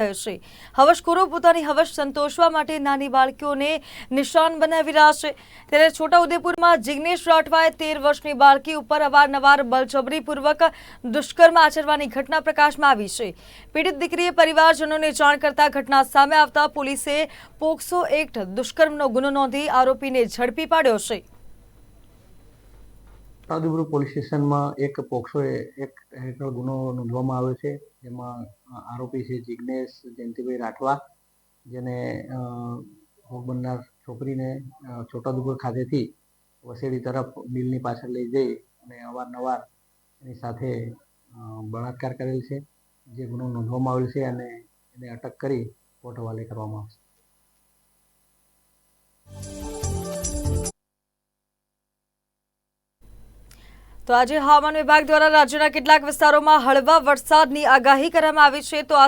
છે. હવસખોરો પોતાની હવસ સંતોષવા માટે નાની બાળકીઓને નિશાન બનાવી રહ્યા છે. ત્યારે છોટાઉદેપુરમાં જિગ્નેશ રાઠવાએ તેર વર્ષની બાળકી ઉપર અવારનવાર બળજબરીપૂર્વક દુષ્કર્મ આચરવાની ઘટના પ્રકાશમાં આવી છે. પીડિત દીકરીએ પરિવારજનોને જાણ કરતા ઘટના સામે આવતા પોલીસે પોક્સો એક્ટ દુષ્કર્મનો ગુનો નોંધી આરોપીને ઝડપી પાડ્યો છે. છોટાઉદેપુર પોલીસ સ્ટેશનમાં એક પોક્સો એક હેઠળ ગુનો નોંધવામાં આવ્યો છે. જેમાં આરોપી છે જિજ્ઞેશ જયંતિભાઈ રાઠવા, જેને ભોગ બનનાર છોકરીને છોટાઉદેપુર ખાતેથી વસેડી તરફ બિલની પાછળ લઈ જઈ અને અવારનવાર એની સાથે બળાત્કાર કરેલ છે. જે ગુનો નોંધવામાં આવેલ છે અને એને અટક કરી કોર્ટ હવાલે કરવામાં આવશે. તો આજે હવામાન વિભાગ દ્વારા રાજ્યના કેટલાક વિસ્તારોમાં હળવા વરસાદની આગાહી કરવામાં આવી છે. તો આ